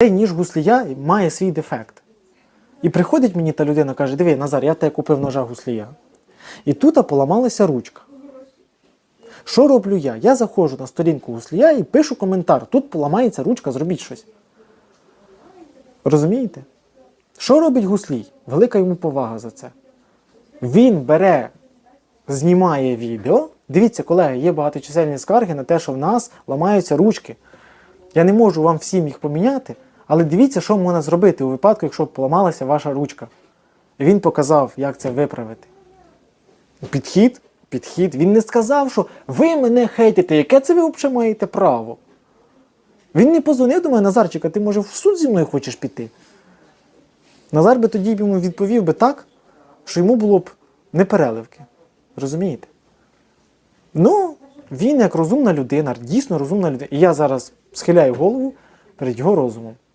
Цей ніж гуслія має свій дефект. І приходить мені та людина каже: Диви, Назар, я тебе купив ножа гуслія. І тут поламалася ручка. Що роблю я? Я заходжу на сторінку гуслія і пишу коментар. Тут поламається ручка, зробіть щось. Розумієте? Що робить гуслій? Велика йому повага за це. Він бере, знімає відео. Дивіться, колеги, є багаточисельні скарги на те, що в нас ламаються ручки. Я не можу вам всім їх поміняти, але дивіться, що можна зробити у випадку, якщо поламалася ваша ручка. Він показав, як це виправити. Підхід, підхід. Він не сказав, що ви мене хейтите, яке це ви взагалі маєте право. Він не позвонив до мене, Назарчика, ти може в суд зі мною хочеш піти? Назар би тоді йому відповів би так, що йому було б непереливки. Розумієте? Ну, він як розумна людина, дійсно розумна людина. І я зараз схиляю голову перед його розумом.